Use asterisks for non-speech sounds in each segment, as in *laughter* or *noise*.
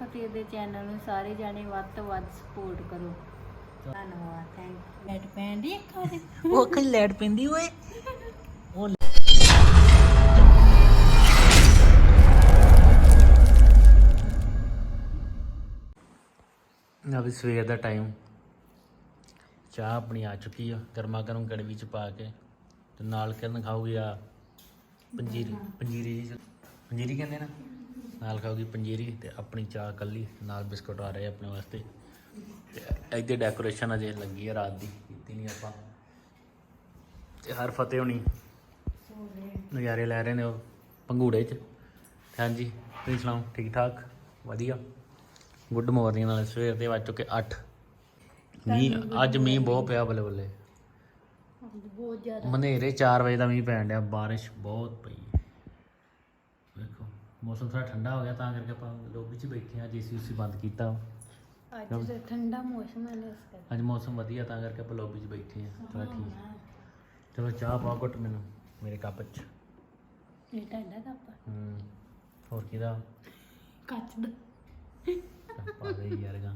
ਫਤਿਹ ਦੇ ਚੈਨਲ ਨੂੰ ਸਾਰੇ ਜਾਣੇ ਵੱਧ ਤੋਂ ਵੱਧ ਸਪੋਰਟ ਕਰੋ। ਧੰਨਵਾਦ ਥੈਂਕ ਬੈਠ ਪੈਂਦੀ ਅੱਖਾਂ ਦੇ ਉਹ ਅੱਖਾਂ 'ਚ ਲੈਟ ਪੈਂਦੀ ਓਏ। ਉਹ ਨਾ ਵੀ ਸਵੇਰ ਦਾ ਟਾਈਮ ਚਾਹ ਆਪਣੀ ਆ ਚੁੱਕੀ ਆ ਗਰਮਾ ਗਰਮ ਗੜਵੀ ਚ ਪਾ ਕੇ ਤੇ ਨਾਲ ਕਰਨ ਖਾਊਗੀ ਆ ਪੰਜੀਰੀ। ਪੰਜੀਰੀ ਜੀ ਪੰਜੀਰੀ ਕਹਿੰਦੇ ਨਾ। ਨਾਲ ਖਾਊਗੀ ਪੰਜੀਰੀ ਤੇ ਆਪਣੀ ਚਾਹ ਕੱਲੀ ਨਾਲ ਬਿਸਕੁਟ ਆ ਰਹੇ ਆਪਣੇ ਵਾਸਤੇ। ਤੇ ਇੱਥੇ ਡੈਕੋਰੇਸ਼ਨ ਅਜੇ ਲੱਗੀ ਆ ਰਾਤ ਦੀ ਕੀਤੀ ਨਹੀਂ ਆਪਾਂ। ਤੇ ਹਰ ਫਤਿਹ ਹੋਣੀ। ਨਜ਼ਾਰੇ ਲੈ ਰਹੇ ਨੇ ਉਹ ਪੰਗੂੜੇ 'ਚ। ਹਾਂਜੀ ਤੁਸੀਂ ਸੁਣਾਓ ਠੀਕ ਠਾਕ ਵਧੀਆ। ਗੁੱਡ ਮਾਰਨਿੰਗ ਨਾਲ ਸਵੇਰ ਦੇ ਵੱਜ ਚੁੱਕੇ 8 ਮੀਂਹ ਅੱਜ ਮੀਂਹ ਬਹੁਤ ਪਿਆ ਬੱਲੇ ਬੱਲੇ। ਬਹੁਤ ਜ਼ਿਆਦਾ। ਮਨੇਰੇ 4 ਵਜੇ ਦਾ ਮੀਂਹ ਪੈਣ ਡਿਆ ਬਾਰਿਸ਼ ਬਹੁਤ ਪਈ। ਮੌਸਮ ਥੋੜਾ ਠੰਡਾ ਹੋ ਗਿਆ ਤਾਂ ਕਰਕੇ ਆਪਾਂ ਲੋਬੀ 'ਚ ਬੈਠੇ ਆ ਜੀਸੀ ਉਸੀ ਬੰਦ ਕੀਤਾ ਅੱਜ ਤਾਂ ਠੰਡਾ ਮੌਸਮ ਹੈ ਨਾ ਇਸ ਕਰਕੇ। ਅੱਜ ਮੌਸਮ ਵਧੀਆ ਤਾਂ ਕਰਕੇ ਆਪਾਂ ਲੋਬੀ 'ਚ ਬੈਠੇ ਆ ਥੋੜਾ ਠੀਕ ਚਲੋ ਚਾਹ ਪਾ ਘੁੱਟ ਮੈਨੂੰ ਮੇਰੇ ਕੱਪ 'ਚ। ਇਹ ਤੁਹਾਡਾ ਕੱਪ ਹੂੰ ਹੋਰ ਕਿਹਦਾ? ਕੱਚ ਦਾ ਪਾ ਦੇ ਯਾਰ ਗਾ।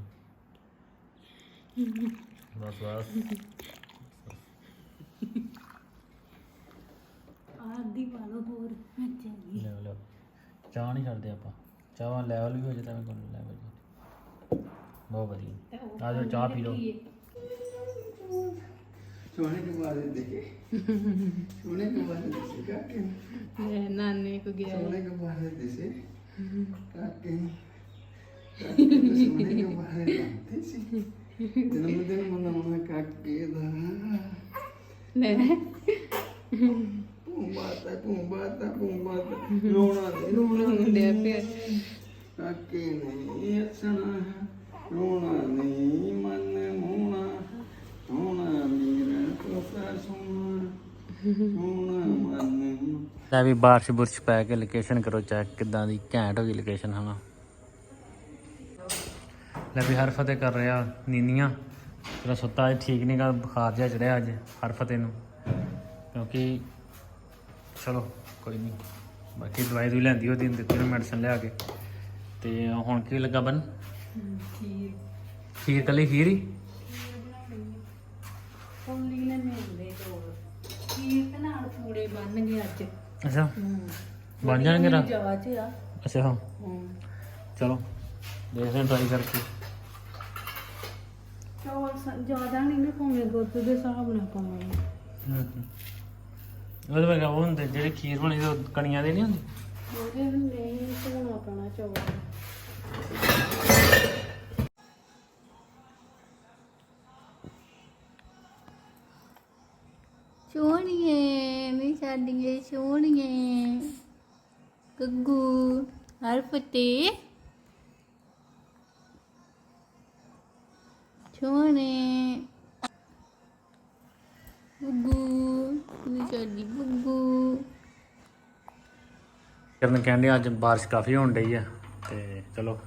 ਬਸ ਬਸ। ਆਦੀ ਵਾਲੋ ਹੋਰ ਮੈਂ ਲੈ। ਚਾਹ ਨਹੀਂ ਛੱਡਦੇ ਆਪਾਂ ਚਾਹ ਲੈਵਲ ਵੀ ਹੋ ਜਾਏ ਤਾਂ ਮੈਂ ਕੋਲ ਲੈਵਲ ਜੀ ਬਹੁਤ ਵਧੀਆ ਆ ਜਾਓ ਚਾਹ ਪੀ ਲਓ सोने के बाद देखे सोने के बाद देखे क्या के ਨਾਨੇ ਕੋ ਗਿਆ सोने के बाद देखे क्या के सोने के बाद जानते सी जन्मदिन मनाना का के दा ਤੂੰ ਲੈ ਵੀ ਬਾਰਿਸ਼ ਬੁਰਸ਼ ਪੈ ਕੇ ਲੋਕੇਸ਼ਨ ਕਰੋ ਚੈੱਕ ਕਿਦਾਂ ਦੀ ਘੈਂਟ ਹੋ ਗਈ ਲੋਕੇਸ਼ਨ ਹਨਾ। ਲੈ ਵੀ ਹਰ ਫਤਿਹ ਕਰ ਰਿਹਾ ਨੀਨੀਆਂ। ਤੇਰਾ ਸੁੱਤਾ ਠੀਕ ਨਹੀਂ ਗਾ ਬੁਖਾਰ ਜਿਹਾ ਚੜਿਆ ਅੱਜ ਹਰ ਫਤਿਹ ਨੂੰ। ਕਿਉਂਕਿ ਚਲੋ ਕੋਈ ਨਹੀਂ ਬਾਕੀ ਦਵਾਈ ਦੂਈ ਲੈਂਦੀ ਉਹਦੀ ਦਿੱਤੀ ਨੂੰ ਮੈਡੀਸਨ ਲਿਆ ਕੇ। ਤੇ ਹੁਣ ਕੀ ਲੱਗਾ ਬਨ? ਖੀਰ ਖੀਰ ਕੱਲੀ ਖੀਰ ਹੀ? ਕੋਲੀ ਨੇ ਮਿਲਦੇ ਤੋਂ ਖੀਰ ਤੇ ਨਾਲ ਪੂੜੇ ਬਣ ਗਏ ਅੱਜ। ਅੱਛਾ। ਹੂੰ। ਬਣ ਜਾਣਗੇ ਆ। ਅੱਛਾ ਹਾਂ। ਚਲੋ ਦੇਖਦੇ ਹਾਂ ਟਰਾਈ ਕਰਕੇ। ਚੌਲ ਜ਼ਿਆਦਾ ਨਹੀਂ ਨਾ ਪਾਉਣੇ ਦੁੱਧ ਦੇ ਹਿਸਾਬ ਨਾਲ ਪਾਉਣੇ। ਉਹਦੇ ਵਰਗਾ ਉਹ ਹੁੰਦੇ ਜਿਹੜੇ ਖੀਰ ਬਣੀ ਉਹ ਕਣੀਆਂ ਦੇ ਨਹੀਂ ਹੁੰਦੇ? ਉਹਦੇ ਨਹੀਂ ਧੋਣਾ ਪੈਣਾ ਚੌਲ। ਸੋਹਣੀਏ ਮੇਰੀ ਸਾਡੀਏ ਸੋਹਣੀਏ ਗੱਗੂ ਹਰਫਤੇ। ਸੋਹਣੇ ਸਾਡੀ ਗੱਗੂ ਕਰਨ ਕਹਿੰਦੇ ਅੱਜ ਬਾਰਿਸ਼ ਕਾਫੀ ਹੋਣ ਡਈ ਆ ਤੇ ਚਲੋ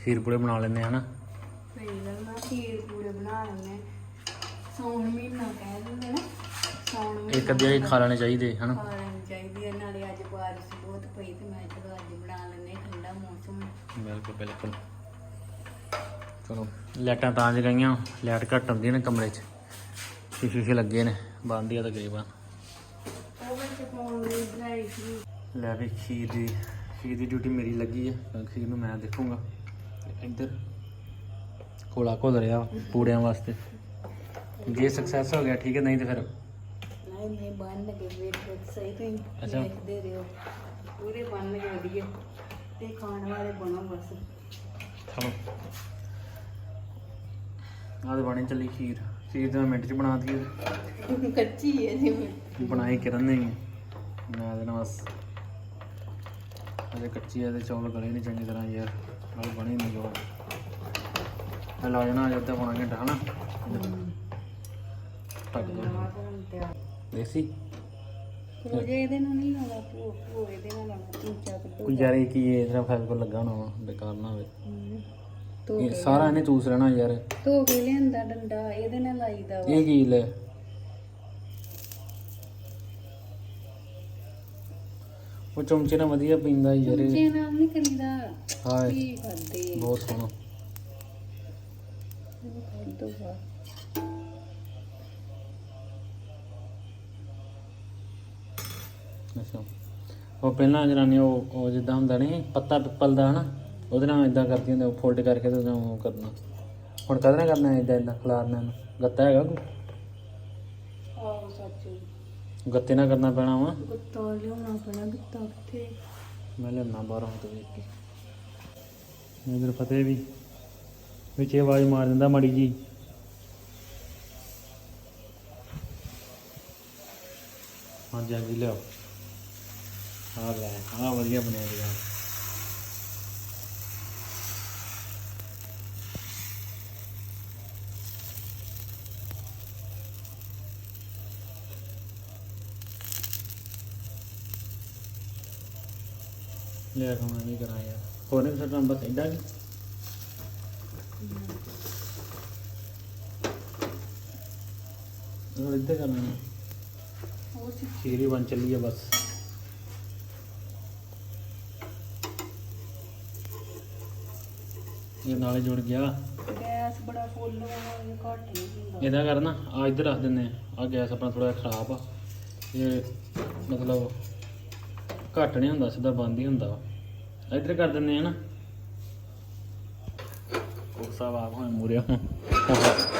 ਖੀਰ ਪੂੜੇ ਬਣਾ ਲੈਂਦੇ ਹਨਾ? ਸਹੀ ਗੱਲ ਮੈਂ ਖੀਰ ਪੂੜੇ ਬਣਾ ਲੈਣੇ ਸੌਣ ਮਹੀਨਾ ਕਹਿ ਦਿੰਦੇ ਨਾ ਸੌਣ ਮਹੀਨਾ ਇੱਕ ਅੱਧੀ ਖਾ ਲੈਣੇ ਚਾਹੀਦੇ ਹਨਾ? ਖਾ ਲੈਣੀ ਚਾਹੀਦੀ ਨਾਲੇ ਅੱਜ ਬਾਰਿਸ਼ ਬਹੁਤ ਪਈ ਤੇ ਮੈਂ ਚਲੋ ਅੱਜ ਬਣਾ ਲੈਣੇ ਠੰਡਾ ਮੌਸਮ। ਬਿਲਕੁਲ ਬਿਲਕੁਲ। ਚਲੋ ਲਾਈਟਾਂ ਤਾਂ ਜਗਾਈਆਂ ਲਾਈਟ ਘੱਟ ਹੁੰਦੀ ਨੇ ਕਮਰੇ 'ਚ। ਸ਼ੀਸ਼ੇ ਲੱਗੇ ਨੇ ਬੰਦ ਹੀ ਆ ਤਕਰੀਬਨ ਲੈ ਵੀ ਖੀਰ ਦੀ ਖੀਰ ਦੀ ਡਿਊਟੀ ਮੇਰੀ ਲੱਗੀ ਆ। ਕਿਉਂਕਿ ਖੀਰ ਨੂੰ ਮੈਂ ਦੇਖੂੰਗਾ। ਇੱਧਰ ਕੋਲਾ ਘੋਲ ਰਿਹਾ ਪੂੜਿਆਂ ਵਾਸਤੇ। ਜੇ ਸਕਸੈਸ ਹੋ ਗਿਆ ਠੀਕ ਹੈ ਨਹੀਂ ਤੇ ਫਿਰ ਨਹੀਂ ਨਹੀਂ ਬੰਨ ਕੇ ਵੇਟ ਸਹੀ ਤੁਸੀਂ ਅੱਛਾ। ਦੇਖਦੇ ਰਹੋ। ਪੂਰੇ ਬੰਨ ਕੇ ਵਧੀਆ। ਤੇ ਖਾਣ ਵਾਲੇ ਬਣੋ ਬਸ। ਚਲੋ ਆਹ ਤੇ ਬਣੀ ਚੱਲੀ ਖੀਰ। ਖੀਰ ਤਾਂ ਮੈਂ ਮਿੰਟ 'ਚ ਬਣਾ ਦਈਏ ਕੱਚੀ ਹੈ ਜਿਵੇਂ ਬਣਾਈ ਕਿਰਨ ਨੇ ਹੀ। ਮੈਂ ਦੇਣਾ ਬਸ ਅਜੇ ਕੱਚੀ ਹੈ ਤੇ ਚੌਲ ਗਲੇ ਨਹੀਂ ਚੰਗੀ ਤਰ੍ਹਾਂ ਯਾਰ ਨਾਲ ਬਣੀ ਨਹੀਂ ਜੋ ਮੈਂ ਲਾ ਜਾਣਾ ਜਦ ਤੱਕ ਪੌਣਾ ਘੰਟਾ ਹਨਾ? ਟੱਕ ਤਿਆਰ ਦੇਸੀ? ਜੇ ਇਹਦੇ ਨਾਲ ਨਹੀਂ ਲਾਉਣਾ ਭੂ ਭੂ ਇਹਦੇ ਨਾਲ ਲਾਉਣਾ ਚੂਚਾ ਕੱਢੋ ਕੋਈ ਯਾਰ ਇਹ ਕੀ ਇਹ ਇਤਨਾ ਫੈਲ ਕੋ ਲੱਗਾ ਨਾ ਵਾ, ਬੇਕਾਰ ਨਾ ਹੋਵੇ। ਧੋ ਇਹ ਸਾਰਾ ਇਹਨੇ ਚੂਸ ਰਹਿਣਾ ਯਾਰ। ਧੋ ਕੇ ਲਿਆਂਦਾ ਡੰਡਾ ਇਹਦੇ ਨਾਲ ਲਾਈਦਾ ਵਾ। ਇਹ ਕੀ ਲੈ? ਉਹ ਚਮਚੇ ਨਾਲ ਵਧੀਆ ਪੀਂਦਾ ਯਾਰ ਇਹ। ਚਮਚੇ ਨਾਲ ਨਹੀਂ ਕਰੀਦਾ। ਹਾਏ ਕੀ ਕਰਦੇ ਬਹੁਤ ਸੋਹਣਾ। ਦੂਗਾ ਅੱਛਾ। ਉਹ ਪਹਿਲਾਂ ਜਨਾਨੀ ਉਹ ਉਹ ਜਿੱਦਾਂ ਹੁੰਦਾ ਨਹੀਂ ਪੱਤਾ ਪਿੱਪਲ ਦਾ ਹਨਾ ਉਹਦੇ ਨਾਲ ਇਦਾਂ ਕਰਦੀ ਹੁੰਦੀ ਫੋਲਡ ਕਰਕੇ ਤੇ ਉਹਦਾ ਉਹ ਕਰਨਾ। ਹੁਣ ਕਦ ਨਾ ਕਰਨਾ ਇਦਾਂ ਇਦਾਂ ਖਲਾਰਨਾ ਇਹਨੂੰ। ਗੱਤਾ ਹੈਗਾ ਕੋਈ? ਗੱਤੇ ਨਾਲ ਕਰਨਾ ਪੈਣਾ ਵਾ। ਗੁੱਤਾ ਲਿਆਉਣਾ ਪੈਣਾ ਗੁੱਤਾ ਕਿੱਥੇ? ਮੈਂ ਲੈਣਾ ਬਾਹਰੋਂ ਤੋਂ ਵੇਖ ਕੇ। ਇਧਰ ਫਤਿਹ ਵੀ। ਵਿੱਚ ਇਹ ਆਵਾਜ਼ ਮਾਰ ਦਿੰਦਾ ਮੜੀ ਜੀ ਹਾਂਜੀ ਹਾਂਜੀ ਲਿਆਓ। ਆ ਲੈ ਆ ਵਧੀਆ ਬਣਿਆ ਜੀ ਲੈ ਕੇ ਮੈਂ ਵੀ ਕਰਾਂ ਯਾਰ ਹੋਰ ਨਹੀਂ ਸੱਟਾਂ ਬਸ ਇੰਦਾ ਕਿ ਹੋਰ ਇੱਧਰ ਕਰਨਾ ਹੈ। ਉਹ ਚ ਸੀਰੀ ਬਣ ਚੱਲੀ ਹੈ ਬਸ। ਇਹ ਨਾਲੇ ਜੁੜ ਗਿਆ। ਗੈਸ ਬੜਾ ਫੁੱਲ ਹੋਣਾ ਇਹ ਘੱਟ ਨਹੀਂ ਹੁੰਦਾ। ਇਹਦਾ ਕਰਨਾ ਆ ਇੱਧਰ ਰੱਖ ਦਿੰਦੇ ਆ ਆਹ ਗੈਸ ਆਪਣਾ ਥੋੜਾ ਖਰਾਬ ਆ। ਇਹ ਮਤਲਬ ਘੱਟ ਨਹੀਂ ਹੁੰਦਾ ਸਿੱਧਾ ਬੰਦ ਹੀ ਹੁੰਦਾ ਵਾ। ਇੱਧਰ ਕਰ ਦਿੰਦੇ ਆ ਨਾ। ਕੋਸਾ ਵਾ ਹੁਣ ਮੂਰੇ ਹੁਣ।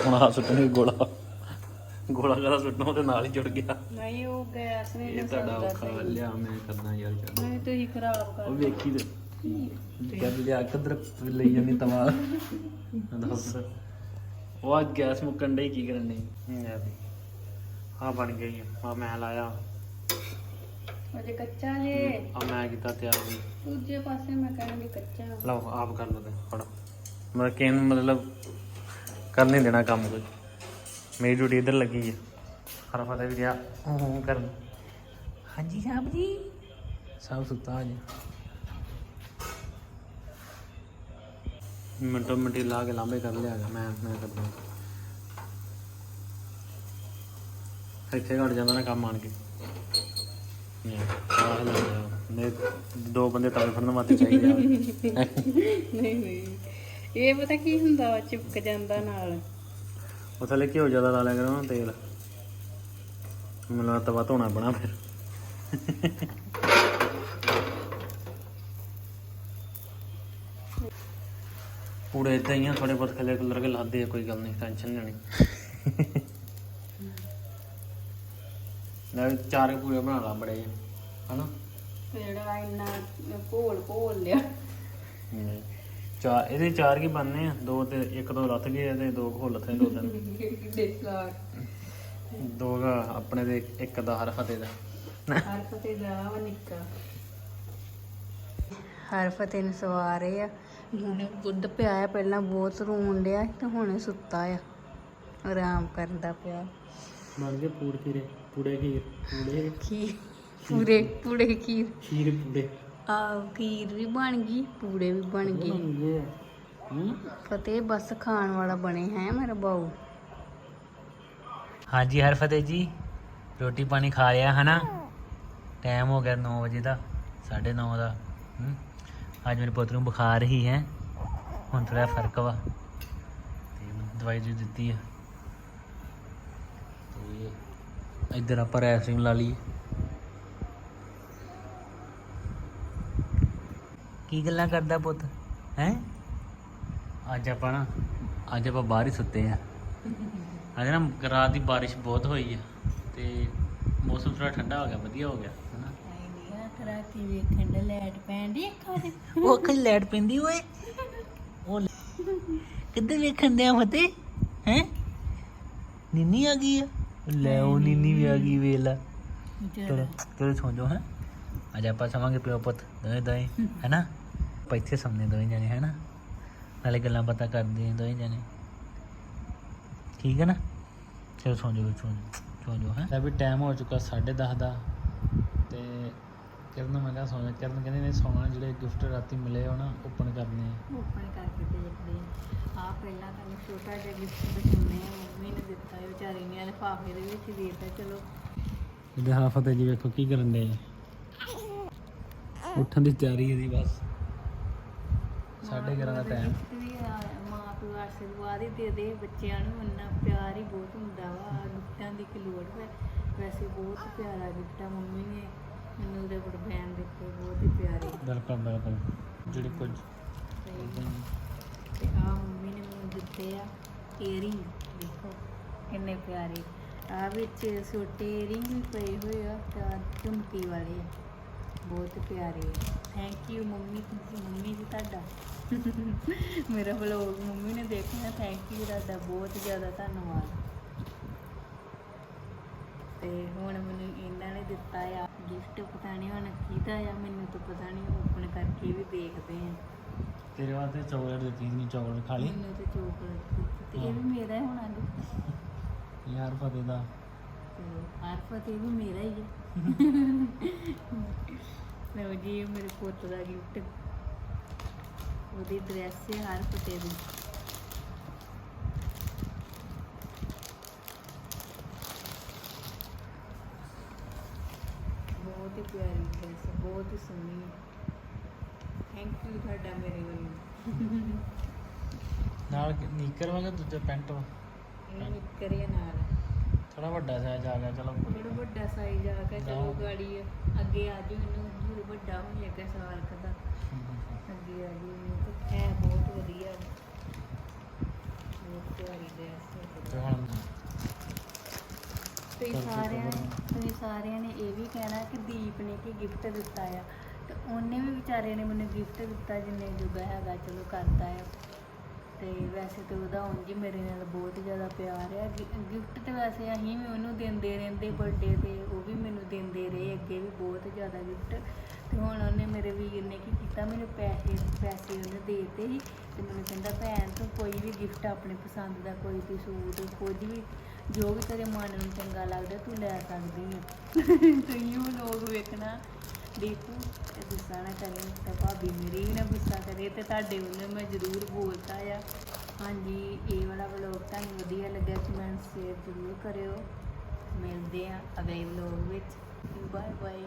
ਹੁਣ ਆ ਸੁੱਟਣੇ ਗੋਲਾ। ਗੋਲਾ ਕਰਾ ਸੁੱਟਣਾ ਉਹਦੇ ਨਾਲ ਹੀ ਜੁੜ ਗਿਆ। ਨਹੀਂ ਉਹ ਗੈਸ ਨਹੀਂ ਇਹ ਤੁਹਾਡਾ ਔਖਾ ਲਿਆ ਮੈਂ ਕਰਦਾ ਯਾਰ ਚੱਲ। ਨਹੀਂ ਤੁਸੀਂ ਖਰਾਬ ਕਰ ਉਹ ਵੇਖੀ ਤੇ। ਜਦ ਲਿਆ ਕਿੱਧਰ ਲਈ ਜਾਂਦੀ ਤਵਾ ਦੱਸ। ਉਹ ਆ ਗੈਸ ਮੁੱਕਣ ਡਈ ਕੀ ਕਰਨ ਡਈ? ਆ ਬਣ ਗਈ ਆ। ਮੈਂ ਲਾਇਆ। ਅਜੇ ਕੱਚਾ ਜੇ। ਆ ਮੈਂ ਕੀਤਾ ਤਿਆਰ ਵੀ। ਦੂਜੇ ਪਾਸੇ ਮੈਂ ਕਹਿੰਦੀ ਕੱਚਾ। ਲਓ ਆਪ ਕਰ ਲਓ ਤੇ ਫੜ। ਮੈਂ ਕਿਨ ਮਤਲਬ ਕਰ ਨਹੀਂ ਦੇਣਾ ਕੰਮ ਕੋਈ। ਮੇਰੀ ਡਿਊਟੀ ਇੱਧਰ ਲੱਗੀ ਹੈ ਹਰ ਫਤਿਹ ਵੀ ਗਿਆ। ਹੂੰ ਹੂੰ ਕਰਨ। ਹਾਂਜੀ ਸਾਹਿਬ ਜੀ। ਸਭ ਸੁੱਤਾ ਜੀ ਮਿੰਟੋ ਮਿੰਟੀ ਲਾ ਕੇ ਲਾਂਬੇ ਕਰ ਲਿਆ ਗਾ, ਮੈਂ ਮੈਂ ਕਰਦਾ। ਇੱਥੇ ਘੜ ਜਾਂਦਾ ਨਾ ਕੰਮ ਆਣ ਕੇ। ਦੋ ਬੰਦੇ ਤਾਂ ਫੜਨ ਵਾਸਤੇ ਚਾਹੀਦੇ ਆ। *laughs* ਨਹੀਂ ਨਹੀਂ। ਇਹ ਪਤਾ ਕੀ ਹੁੰਦਾ ਵਾ ਚਿਪਕ ਜਾਂਦਾ ਨਾਲ। ਉਹ ਥੱਲੇ ਘਿਓ ਜ਼ਿਆਦਾ ਲਾ ਲਿਆ ਕਰੋ ਨਾ ਤੇਲ। ਮੈਨੂੰ ਲੱਗਦਾ ਤਵਾ ਧੋਣਾ ਪੈਣਾ ਫਿਰ। ਪੂੜੇ ਇਦਾਂ ਹੀ ਆ ਥੋੜੇ ਬਹੁਤ ਖਲੇ ਕਲਰ ਕੇ ਲਾਦੇ ਆ ਕੋਈ ਗੱਲ ਨਹੀਂ ਟੈਨਸ਼ਨ ਨਹੀਂ ਲੈਣੀ। ਚਾਰ ਕੁ ਬਣਾ ਲਾ ਬੜੇ ਹਨਾ? ਜਿਹੜਾ ਇੰਨਾ ਭੋਲ ਭੋਲ ਲਿਆ। ਹਮ। ਚਾਰ ਇਹਦੇ ਚਾਰ ਕੀ ਬਣਨੇ ਆ? ਦੋ ਤੇ ਇੱਕ ਦੋ ਲੱਥ ਗਏ ਤੇ ਦੋ ਹੋ ਲੱਥੇ ਦੋ ਤਿੰਨ। ਦੋ ਕੁ ਆਪਣੇ ਦੇ ਇੱਕ ਦਾ ਹਰ ਫਤੇ ਦਾ। ਹਰ ਫਤਿਹ ਦਾ ਵਾ ਨਿੱਕਾ। ਹਰ ਫਤਿਹ ਨੂੰ ਸਵਾਰੇ ਆ। ਹੁਣ ਗੁੱਡ ਪਿਆ ਆ ਪਹਿਲਾਂ ਬਹੁਤ ਰੋਣ ਡਿਆ ਸੀ ਤੇ ਹੁਣ ਸੁੱਤਾ ਆ। ਆਰਾਮ ਕਰਦਾ ਪਿਆ। ਬਣ ਗਏ ਪੂੜ ਖੀਰੇ ਪੂੜੇ ਖੀਰ ਪੂੜੇ ਖੀਰ ਪੂਰੇ ਪੂੜੇ ਖੀਰ। ਖੀਰ ਪੂੜੇ। ਆ ਖੀਰ ਵੀ ਬਣ ਗਈ ਪੂੜੇ ਵੀ ਬਣ ਗਏ। ਗਏ ਹੂੰ? ਫਤਿਹ ਬਸ ਖਾਣ ਵਾਲਾ ਬਣੇ ਹੈ ਮੇਰਾ ਬਾਊ। ਹਾਂਜੀ ਹਰ ਫਤਿਹ ਜੀ ਰੋਟੀ ਪਾਣੀ ਖਾ ਲਿਆ ਹਨਾ? ਟਾਈਮ ਹੋ ਗਿਆ 9 ਵਜੇ ਦਾ 9:30 ਦਾ। ਹੂੰ? ਅੱਜ ਮੇਰੇ ਪੁੱਤ ਨੂੰ ਬੁਖਾਰ ਹੀ ਹੈ। ਹੁਣ ਥੋੜਾ ਫ਼ਰਕ ਵਾ। ਤੇ ਦਵਾਈ ਜੀ ਦਿੱਤੀ ਆ ਤੇ ਇੱਧਰ ਆਪਾਂ ਰੈਸਲਿੰਗ ਲਾ ਲਈ ਕੀ ਗੱਲਾਂ ਕਰਦਾ ਪੁੱਤ? ਹੈ? ਅੱਜ ਆਪਾਂ ਨਾ ਅੱਜ ਆਪਾਂ ਬਾਹਰ ਹੀ ਸੁੱਤੇ ਆ। ਅੱਜ ਨਾ ਰਾਤ ਦੀ ਬਾਰਿਸ਼ ਬਹੁਤ ਹੋਈ ਆ ਤੇ ਮੌਸਮ ਥੋੜਾ ਠੰਡਾ ਹੋ ਗਿਆ ਵਧੀਆ ਹੋ ਗਿਆ ਹਨਾ? ਰਾਤੀ ਵੇਖਣ ਦੇ ਲੈਟ ਪੈਣ ਦੀ ਅੱਖਾਂ ਤੇ। ਉਹ ਅੱਖਾਂ 'ਚ ਲੈਟ ਪੈਂਦੀ ਓਏ। ਉਹ ਕਿੱਧਰ ਵੇਖਣ ਦਿਆ ਫਤੇ ਹੈ? ਨਿੰਨੀ ਆ ਗਈ ਆ। ਲੈ ਉਹ ਨਿੰਨੀ ਵੀ ਆ ਗਈ ਵੇਲਾ ਚਲੋ। ਚਲੋ ਸੌਂ ਜਾਓ ਹੈ। ਅੱਜ ਆਪਾਂ ਸਮਾਂਗੇ ਪਿਓ ਪੁੱਤ ਦੋਵੇਂ ਦੋਵੇਂ ਹੈਨਾ? ਆਪਾਂ ਇੱਥੇ ਸਾਹਮਣੇ ਦੋਵੇਂ ਜਾਣੇ ਹੈਨਾ? ਨਾਲੇ ਗੱਲਾਂ ਬਾਤਾਂ ਕਰਦੇ ਦੋਵੇਂ ਜਾਣੇ। ਠੀਕ ਹੈ ਨਾ? ਚਲੋ ਸੌਂ ਜਾਓ ਸੌਂ ਜਾਓ ਹੈ। ਅਭੀ ਟਾਈਮ ਹੋ ਚੁੱਕਾ 10:30 ਦਾ ਤੇ ਕਿਰਨ ਨੂੰ ਮੈਂ ਕਿਹਾ ਸੌਂ ਜਾ ਕਿਰਨ ਕਹਿੰਦੇ ਨੇ ਸੌਣਾ ਜਿਹੜੇ ਗਿਫਟ ਰਾਤੀ ਮਿਲੇ ਹੋ ਨਾ ਓਪਨ ਕਰਨੇ ਆ। ਓਪਨ ਕਰਕੇ ਦੇਖਦੇ ਆ। ਪਹਿਲਾਂ ਤੁਹਾਨੂੰ ਛੋਟਾ ਜਿਹਾ ਗਿਫਟ ਦਿਖਾਉਂਦੇ ਆ ਮੰਮੀ ਨੇ ਦਿੱਤਾ ਇਹ ਵਿਚਾਰੀ ਨੇ ਲਿਫਾਫੇ ਦੇ ਵਿੱਚ ਦੇ ਦਿੱਤਾ ਚਲੋ। ਇਹਦੇ ਹਾਫ ਤੇ ਜੀ ਵੇਖੋ ਕੀ ਕਰਨ ਦੇ ਉੱਠਣ ਦੀ ਤਿਆਰੀ ਇਹਦੀ ਬਸ। ਸਾਢੇ ਗਿਆਰਾਂ ਦਾ ਟਾਈਮ ਮਾਂ ਪਿਓ ਆਸ਼ੀਰਵਾਦ ਹੀ ਦੇ ਦੇ ਬੱਚਿਆਂ ਨੂੰ ਇੰਨਾ ਪਿਆਰ ਹੀ ਬਹੁਤ ਹੁੰਦਾ ਵਾ ਗਿਫਟਾਂ ਦੀ ਕੀ ਲੋੜ ਹੈ ਵੈਸੇ ਬਹੁਤ ਪਿਆਰਾ ਗਿਫਟ ਆ ਮੰਮੀ ਨੇ। ਮੈਨੂੰ ਉਹਦੇ ਕੋਲ ਬੈਨ ਦਿੱਤੇ ਬਹੁਤ ਹੀ ਪਿਆਰੇ। ਬਿਲਕੁਲ ਬਿਲਕੁਲ। ਜਿਹੜੇ ਕੁਝ ਸਹੀ। ਤੇ ਆ ਮੰਮੀ ਨੇ ਮੈਨੂੰ ਦਿੱਤੇ ਆ ਏਅਰਿੰਗ ਦੇਖੋ ਕਿੰਨੇ ਪਿਆਰੇ। ਆ ਵਿੱਚ ਛੋਟੇ ਏਅਰਿੰਗ ਵੀ ਪਏ ਹੋਏ ਆ ਤੇ ਝੁਮਕੀ ਵਾਲੇ ਬਹੁਤ ਪਿਆਰੇ ਥੈਂਕ ਯੂ ਮੰਮੀ। ਤੁਸੀਂ ਮੰਮੀ ਜੀ ਤੁਹਾਡਾ। ਮੇਰਾ ਵਲੋਗ ਮੰਮੀ ਨੇ ਦੇਖਿਆ ਥੈਂਕ ਯੂ ਤੁਹਾਡਾ। ਬਹੁਤ ਜ਼ਿਆਦਾ ਧੰਨਵਾਦ। ਤੇ ਹੁਣ ਮੈਨੂੰ ਇਹਨਾਂ ਨੇ ਦਿੱਤਾ ਆ ਗਿਫਟ ਪਤਾ ਨਹੀਂ ਹੁਣ ਕਿਹਦਾ ਆ ਮੈਨੂੰ ਤਾਂ ਪਤਾ ਨਹੀਂ ਓਪਨ ਕਰਕੇ ਵੀ ਦੇਖਦੇ ਆ। ਤੇਰੇ ਵਾਸਤੇ ਚਾਕਲੇਟ ਦਿੱਤੀ ਨਹੀਂ ਚਾਕਲੇਟ ਖਾ ਲਈ। ਮੈਨੂੰ ਤੇ ਚੋਕਲੇਟ ਦਿੱਤੀ ਤੇ ਇਹ ਵੀ ਮੇਰਾ ਹੀ ਹੋਣਾ ਗਿਫਟ ਯਾਰ ਫਤਿਹ ਦਾ। ਹਰ ਫਤਿਹ ਵੀ ਮੇਰਾ ਹੀ ਹੈ ਲਓ ਜੀ ਮੇਰੇ ਪੁੱਤ ਦਾ ਗਿਫਟ ਉਹਦੀ ਡਰੈਸ ਹੈ ਹਰ ਫਤਿਹ ਦੀ। ਹੀ ਪਿਆਰੀ ਡਰੈਸ ਬਹੁਤ ਹੀ ਸੋਹਣੀ ਥੈਂਕ ਯੂ ਤੁਹਾਡਾ ਮੇਰੇ ਵੱਲੋਂ ਨਾਲ ਨੀਕਰ ਵਾਂਗਾ ਦੂਜਾ ਪੈਂਟ ਵਾ? ਇਹ ਨਿੱਕਰੇ ਨਾਲ। ਥੋੜਾ ਵੱਡਾ ਸਾਈਜ਼ ਆ ਗਿਆ ਚਲੋ। ਥੋੜਾ ਵੱਡਾ ਸਾਈਜ਼ ਆ ਗਿਆ ਚਲੋ। ਗਾੜੀ ਅੱਗੇ ਆ ਜਾਓ ਇਹਨੂੰ ਜਦੋਂ ਵੱਡਾ ਹੋਣ ਲੱਗਾ ਸਾਲ ਕਦਾ ਅੱਗੇ ਆ ਜਾਓ ਇਹਨੂੰ ਤੇ ਹੈ ਬਹੁਤ ਵਧੀਆ। ਬਹੁਤ ਪਿਆਰੀ ਡਰੈਸ ਤੇ ਹੈ ਹੁਣ ਤੁਸੀਂ ਸਾਰਿਆਂ ਚਲੋ। ਤੁਸੀਂ ਸਾਰਿਆਂ ਨੇ ਇਹ ਵੀ ਕਹਿਣਾ ਕਿ ਦੀਪ ਨੇ ਕੀ ਗਿਫਟ ਦਿੱਤਾ ਆ। ਤੇ ਉਹਨੇ ਵੀ ਵਿਚਾਰੇ ਨੇ ਮੈਨੂੰ ਗਿਫਟ ਦਿੱਤਾ ਜਿੰਨੇ ਜੁਗਾ ਹੈਗਾ ਚਲੋ ਕਰਦਾ ਆ। ਤੇ ਵੈਸੇ ਤੇ ਉਹਦਾ ਉਂਝ ਹੀ ਮੇਰੇ ਨਾਲ ਬਹੁਤ ਜ਼ਿਆਦਾ ਪਿਆਰ ਹੈ ਗਿਫਟ ਤੇ ਵੈਸੇ ਅਸੀਂ ਵੀ ਉਹਨੂੰ ਦਿੰਦੇ ਰਹਿੰਦੇ ਬਰਥਡੇ ਤੇ ਉਹ ਵੀ ਮੈਨੂੰ ਦਿੰਦੇ ਰਹੇ ਅੱਗੇ ਵੀ ਬਹੁਤ ਜ਼ਿਆਦਾ ਗਿਫਟ ਤੇ ਹੁਣ ਉਹਨੇ ਮੇਰੇ ਵੀਰ ਨੇ ਕੀ ਕੀਤਾ ਮੈਨੂੰ ਪੈਸੇ ਪੈਸੇ ਉਹਨੇ ਦੇ ਦਿੱਤੇ ਸੀ। ਤੇ ਮੈਨੂੰ ਕਹਿੰਦਾ ਭੈਣ ਤੂੰ ਕੋਈ ਵੀ ਗਿਫਟ ਆਪਣੇ ਪਸੰਦ ਦਾ ਕੋਈ ਵੀ ਸੂਟ ਕੁਝ ਵੀ ਜੋ ਵੀ ਤੇਰੇ ਮਨ ਨੂੰ ਚੰਗਾ ਲੱਗਦਾ ਤੂੰ ਲੈ ਸਕਦੀ ਹੈ ਤੁਸੀਂ ਉਹ ਲੋਕ ਵੇਖਣਾ। ਦੇਖੋ ਤੇ ਗੁੱਸਾ ਨਾ ਕਰੇ ਤੇ ਭਾਬੀ ਮੇਰੀ ਵੀ ਨਾ ਗੁੱਸਾ ਕਰੇ ਤੇ ਤੁਹਾਡੇ ਵੱਲੋਂ ਮੈਂ ਜ਼ਰੂਰ ਬੋਲਤਾ ਆ। ਹਾਂਜੀ ਇਹ ਵਾਲਾ ਵਲੋਗ ਤੁਹਾਨੂੰ ਵਧੀਆ ਲੱਗਿਆ ਕਮੈਂਟ ਸ਼ੇਅਰ ਜ਼ਰੂਰ ਕਰਿਓ। ਮਿਲਦੇ ਆ ਅਗਲੇ ਵਲੋਗ ਵਿੱਚ। Bye bye